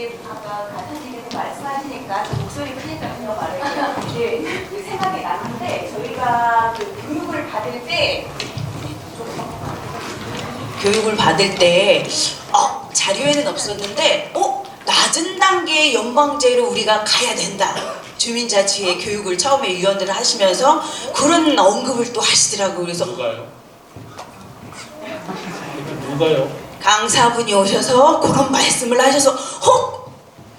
이제 아까 가사님께서 말씀하시니까 저 목소리 크니까 그냥 말해요. 이제 그 생각이 나는데 저희가 그 교육을 받을 때 교육을 받을 때 어, 자료에는 없었는데 어 낮은 단계의 연방제로 우리가 가야 된다. 주민자치의 교육을 처음에 위원들을 하시면서 그런 언급을 또 하시더라고요. 그래서 누가요? 누가요? 강사분이 오셔서 그런 말씀을 하셔서 어?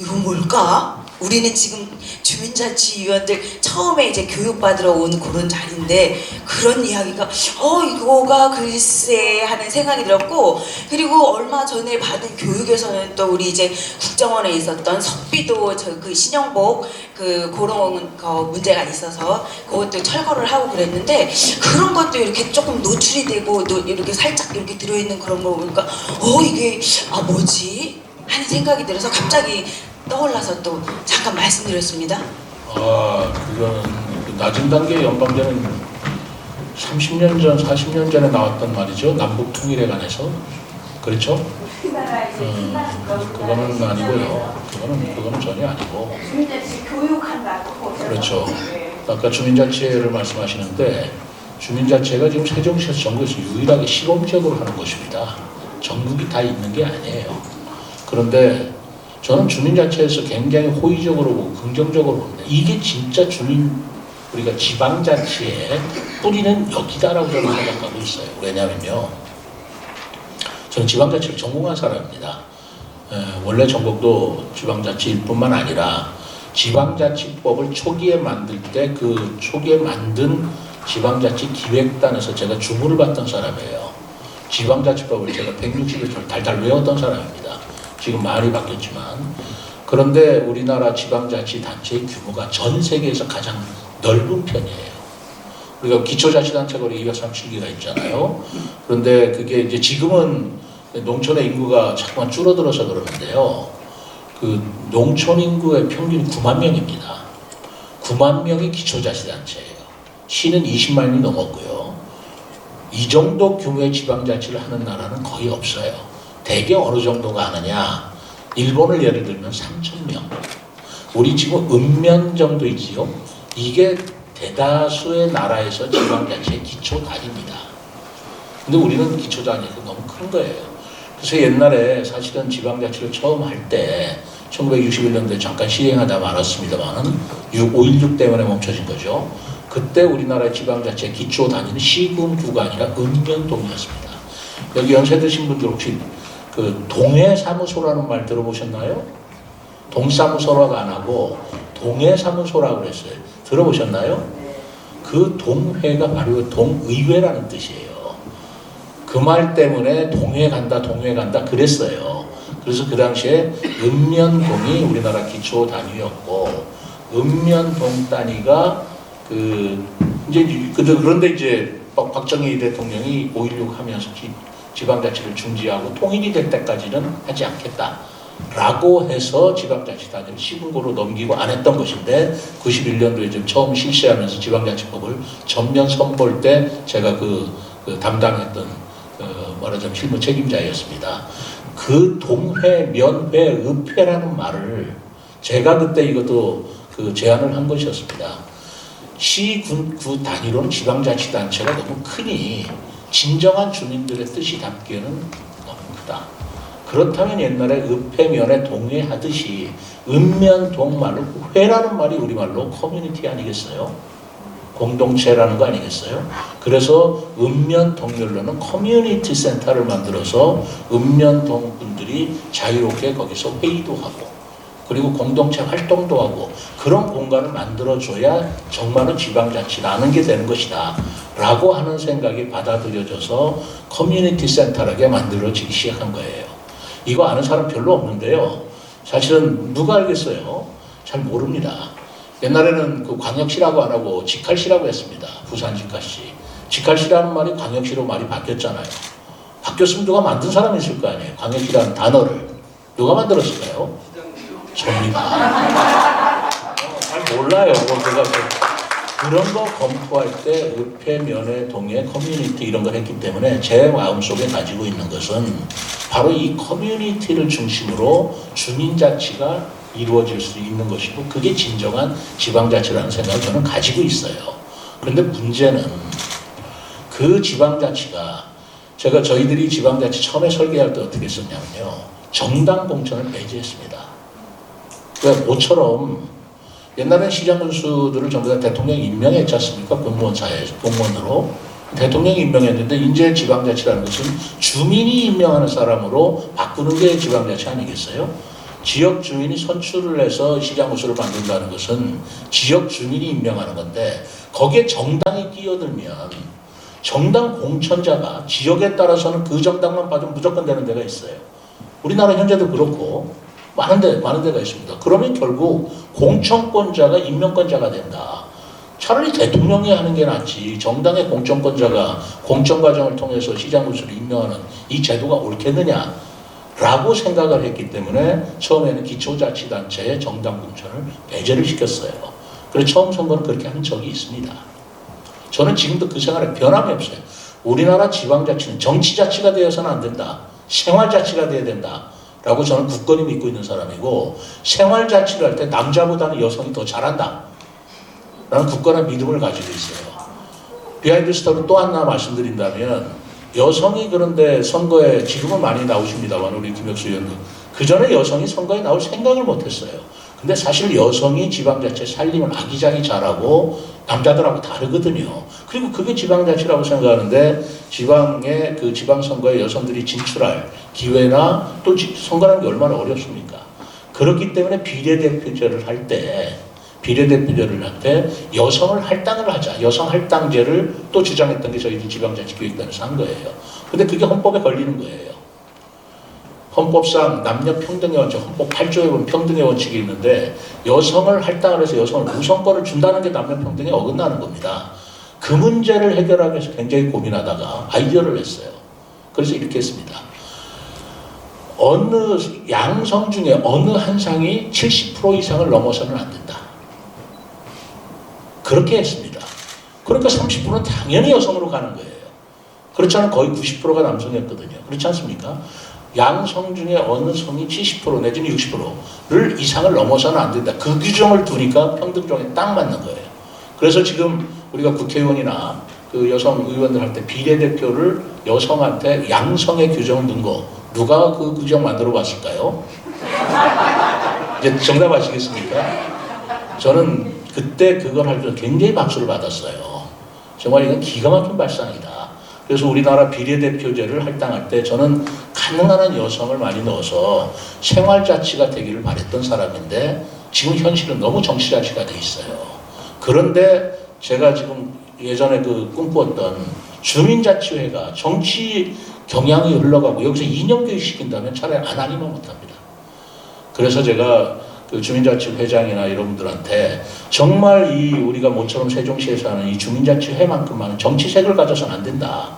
이건 뭘까? 우리는 지금 주민자치위원들 처음에 이제 교육받으러 온 그런 자리인데 그런 이야기가 어 이거가 글쎄 하는 생각이 들었고 그리고 얼마 전에 받은 교육에서는 또 우리 이제 국정원에 있었던 석비도 저 그 신영복 그 그런 거 문제가 있어서 그것도 철거를 하고 그랬는데 그런 것도 이렇게 조금 노출이 되고 또 이렇게 살짝 이렇게 들어있는 그런 거 보니까 어 이게 아 뭐지 하는 생각이 들어서 갑자기 떠올라서 또 잠깐 말씀드렸습니다. 아, 그거는 그 낮은 단계 연방제는 30년 전, 40년 전에 나왔던 말이죠. 남북 통일에 관해서. 그렇죠? 음, 그거는 아니고요. 그거는 그거는 전혀 아니고. 주민자치 교육한다고 그렇죠. 아까 주민자치를 말씀하시는데 주민자치가 지금 세종시에서 전국에서 유일하게 시범적으로 하는 것입니다. 전국이 다 있는 게 아니에요. 그런데 저는 주민자치에서 굉장히 호의적으로 보고 긍정적으로 봅니다. 이게 진짜 주민 우리가 지방자치의 뿌리는 여기다라고 저는 생각하고 있어요. 왜냐면요. 저는 지방자치를 전공한 사람입니다. 에, 원래 전공도 지방자치일 뿐만 아니라 지방자치법을 초기에 만들 때 그 초기에 만든 지방자치 기획단에서 제가 주무를 받던 사람이에요. 지방자치법을 제가 160일 달달 외웠던 사람입니다. 지금 말이 바뀌었지만 그런데 우리나라 지방자치 단체의 규모가 전 세계에서 가장 넓은 편이에요. 우리가 기초자치단체가 우리 237개가 있잖아요. 그런데 그게 이제 지금은 농촌의 인구가 자꾸만 줄어들어서 그러는데요. 그 농촌 인구의 평균이 9만 명입니다. 9만 명이 기초자치단체예요. 시는 20만이 넘었고요. 이 정도 규모의 지방자치를 하는 나라는 거의 없어요. 대개 어느 정도가 하느냐? 일본을 예를 들면 3천 명. 우리 지금 읍면 정도 있지요. 이게 대다수의 나라에서 지방자치의 기초단입니다. 근데 우리는 기초단위가 너무 큰 거예요. 그래서 옛날에 사실은 지방자치를 처음 할 때 1961년도에 잠깐 시행하다 말았습니다만은 5.16 때문에 멈춰진 거죠. 그때 우리나라의 지방자치의 기초 단위는 시군 구가 아니라 읍면동이었습니다. 여기 연세 드신 분들 혹시 그 동해 사무소라는 말 들어보셨나요? 동사무소라고 안 하고 동해 사무소라고 그랬어요. 들어보셨나요? 그 동회가 바로 동의회라는 뜻이에요. 그 말 때문에 동해 간다, 동해 간다 그랬어요. 그래서 그 당시에 읍면동이 우리나라 기초 단위였고 읍면동 단위가 그 이제 그- 그런데 이제 박- 박정희 대통령이 5.16 하면서 지, 지방자치를 중지하고 통일이 될 때까지는 하지 않겠다. 라고 해서 지방자치단위를 시군구로 넘기고 안 했던 것인데 91년도에 좀 처음 실시하면서 지방자치법을 전면 선볼 때 제가 그, 그 담당했던 그 말하자면 실무 책임자였습니다. 그 동회, 면회, 읍회라는 말을 제가 그때 이것도 그 제안을 한 것이었습니다. 시군구 단위로는 지방자치단체가 너무 크니 진정한 주민들의 뜻이 담기에는 너무 크다. 그렇다면 옛날에 읍회면에 동회하듯이 읍면 동 말로 회라는 말이 우리말로 커뮤니티 아니겠어요? 공동체라는 거 아니겠어요? 그래서 읍면 동열로는 커뮤니티 센터를 만들어서 읍면 동 분들이 자유롭게 거기서 회의도 하고 그리고 공동체 활동도 하고 그런 공간을 만들어줘야 정말로 지방자치라는 게 되는 것이다 라고 하는 생각이 받아들여져서 커뮤니티 센터라게 만들어지기 시작한 거예요 이거 아는 사람 별로 없는데요 사실은 누가 알겠어요? 잘 모릅니다 옛날에는 그 광역시라고 안 하고 직할시라고 했습니다. 부산 직할시. 직할시라는 말이 광역시로 말이 바뀌었잖아요. 바뀌었으면 누가 만든 사람이 있을 거 아니에요. 광역시라는 단어를. 누가 만들었을까요? 어, 잘 몰라요. 뭐 제가 그- 그런 거 검토할 때 읍회, 면회, 동해, 커뮤니티 이런 걸 했기 때문에 제 마음속에 가지고 있는 것은 바로 이 커뮤니티를 중심으로 주민자치가 이루어질 수 있는 것이고 그게 진정한 지방자치라는 생각을 저는 가지고 있어요. 그런데 문제는 그 지방자치가 제가 저희들이 지방자치 처음에 설계할 때 어떻게 했었냐면요. 정당 공천을 배제했습니다. 왜 모처럼 옛날엔 시장 군수들을 전부 다 대통령이 임명했지 않습니까? 공무원 사회 공무원으로 대통령이 임명했는데 이제 지방자치라는 것은 주민이 임명하는 사람으로 바꾸는 게 지방자치 아니겠어요? 지역 주민이 선출을 해서 시장 군수를 만든다는 것은 지역 주민이 임명하는 건데 거기에 정당이 끼어들면 정당 공천자가 지역에 따라서는 그 정당만 받으면 무조건 되는 데가 있어요. 우리나라 현재도 그렇고 많은 데 많은 데가 있습니다. 그러면 결국 공천권자가 임명권자가 된다. 차라리 대통령이 하는 게 낫지. 정당의 공천권자가 공천 과정을 통해서 시장 군수를 임명하는 이 제도가 옳겠느냐? 라고 생각을 했기 때문에 처음에는 기초자치단체의 정당 공천을 배제를 시켰어요. 그래서 처음 선거는 그렇게 한 적이 있습니다. 저는 지금도 그 생활에 변함이 없어요. 우리나라 지방자치는 정치자치가 되어서는 안 된다. 생활자치가 돼야 된다. 라고 저는 굳건히 믿고 있는 사람이고 생활 자치를 할 때 남자보다는 여성이 더 잘한다. 라는 굳건한 믿음을 가지고 있어요. 비하인드 스토리 또 하나 말씀드린다면 여성이 그런데 선거에 지금은 많이 나오십니다만 우리 김혁수 의원님 그 전에 여성이 선거에 나올 생각을 못했어요. 근데 사실 여성이 지방자치 살림을 아기자기 잘하고 남자들하고 다르거든요. 그리고 그게 지방자치라고 생각하는데 지방의 그 지방선거에 여성들이 진출할 기회나 또 지- 선거라는 게 얼마나 어렵습니까? 그렇기 때문에 비례대표제를 할 때 비례대표제를 할 때 여성을 할당을 하자. 여성 할당제를 또 주장했던 게 저희들 지방자치교육단에서 한 거예요. 근데 그게 헌법에 걸리는 거예요. 헌법상 남녀 평등의 원칙, 헌법 8조에 보면 평등의 원칙이 있는데 여성을 할당을 해서 여성을 우선권을 준다는 게 남녀 평등에 어긋나는 겁니다. 그 문제를 해결하기 위해서 굉장히 고민하다가 아이디어를 냈어요. 그래서 이렇게 했습니다. 어느 양성 중에 어느 한 상이 70% 이상을 넘어서는 안 된다. 그렇게 했습니다. 그러니까 30%는 당연히 여성으로 가는 거예요. 그렇잖아요. 거의 90%가 남성이었거든요. 그렇지 않습니까? 양성 중에 어느 성이 70% 내지는 60%를 이상을 넘어서는 안 된다. 그 규정을 두니까 평등종에 딱 맞는 거예요. 그래서 지금 우리가 국회의원이나 그 여성 의원들 할 때 비례대표를 여성한테 양성의 규정을 넣은 거 누가 그 규정 만들어 봤을까요? 이제 정답 아시겠습니까? 저는 그때 그걸 할 때 굉장히 박수를 받았어요. 정말 이건 기가 막힌 발상이다. 그래서 우리나라 비례대표제를 할당할 때 저는 가능한 한 여성을 많이 넣어서 생활자치가 되기를 바랬던 사람인데 지금 현실은 너무 정치자치가 돼 있어요. 그런데 제가 지금 예전에 그 꿈꾸었던 주민자치회가 정치 경향이 흘러가고 여기서 이념 교육 시킨다면 차라리 안 하기만 못합니다. 그래서 제가 그 주민자치 회장이나 여러분들한테 정말 이 우리가 모처럼 세종시에서 하는 이 주민자치회만큼만은 정치색을 가져서는 안 된다.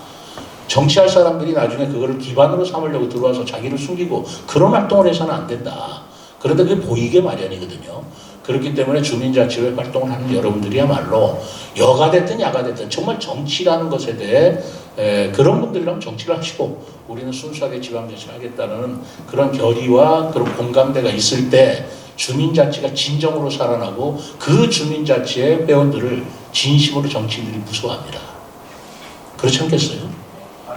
정치할 사람들이 나중에 그거를 기반으로 삼으려고 들어와서 자기를 숨기고 그런 활동을 해서는 안 된다. 그런데 그게 보이게 마련이거든요. 그렇기 때문에 주민자치회 활동을 하는 여러분들이야말로 여가 됐든 야가 됐든 정말 정치라는 것에 대해 에, 그런 분들이랑 정치를 하시고 우리는 순수하게 지방자치를 하겠다는 그런 결의와 그런 공감대가 있을 때 주민자치가 진정으로 살아나고 그 주민자치의 회원들을 진심으로 정치인들이 무서워합니다. 그렇지 않겠어요?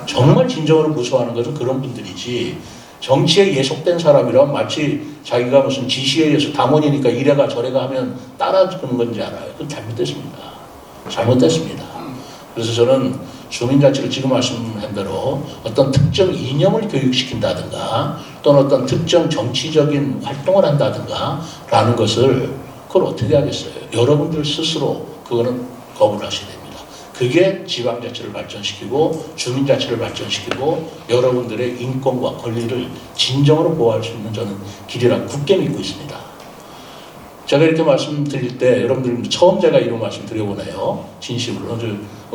정말 진정으로 무서워하는 것은 그런 분들이지 정치에 예속된 사람이란 마치 자기가 무슨 지시에 의해서 당원이니까 이래가 저래가 하면 따라주는 건지 알아요. 그건 잘못됐습니다. 잘못됐습니다. 그래서 저는 주민자치를 지금 말씀한 대로 어떤 특정 이념을 교육시킨다든가 또는 어떤 특정 정치적인 활동을 한다든가 라는 것을 그걸 어떻게 하겠어요? 여러분들 스스로 그거는 거부를 됩니다. 그게 지방자치를 발전시키고 주민자치를 발전시키고 여러분들의 인권과 권리를 진정으로 보호할 수 있는 저는 길이라고 굳게 믿고 있습니다. 제가 이렇게 말씀드릴 때 여러분들 처음 제가 이런 말씀 드려보네요. 진심으로.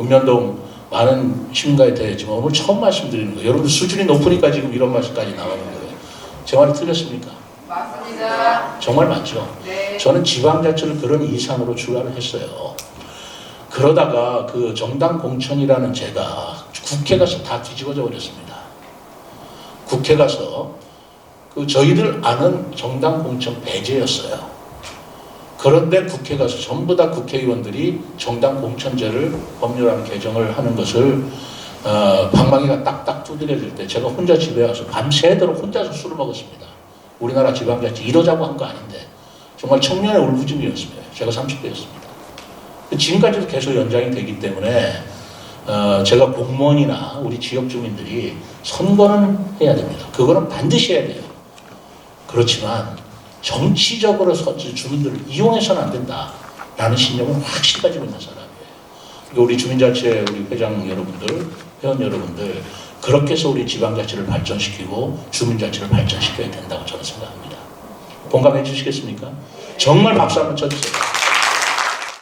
읍면동 많은 시민가에 대해지만 오늘 처음 말씀드리는 거예요. 여러분들 수준이 높으니까 지금 이런 말씀까지 나오는 거예요. 제 말이 틀렸습니까? 맞습니다. 정말 맞죠? 네. 저는 지방자치를 그런 이상으로 주관을 했어요. 그러다가 그 정당 공천이라는 제가 국회 가서 다 뒤집어져 버렸습니다. 국회 가서 그 저희들 아는 정당 공천 배제였어요. 그런데 국회 가서 전부 다 국회의원들이 정당 공천제를 법률안 개정을 하는 것을 어, 방망이가 딱딱 두드려질 때 제가 혼자 집에 와서 밤새도록 혼자서 술을 먹었습니다. 우리나라 지방자치 이러자고 한 거 아닌데 정말 청년의 울부짖음이었습니다. 제가 30대였습니다. 지금까지도 계속 연장이 되기 때문에 어, 제가 공무원이나 우리 지역 주민들이 선거는 해야 됩니다. 그거는 반드시 해야 돼요. 그렇지만 정치적으로 서- 주민들을 이용해서는 안 된다라는 신념을 확실히 가지고 있는 사람이에요. 우리 주민자치 우리 회장 여러분들, 회원 여러분들 그렇게 해서 우리 지방자치를 발전시키고 주민자치를 발전시켜야 된다고 저는 생각합니다. 공감해 주시겠습니까? 정말 박수 한번 쳐주세요.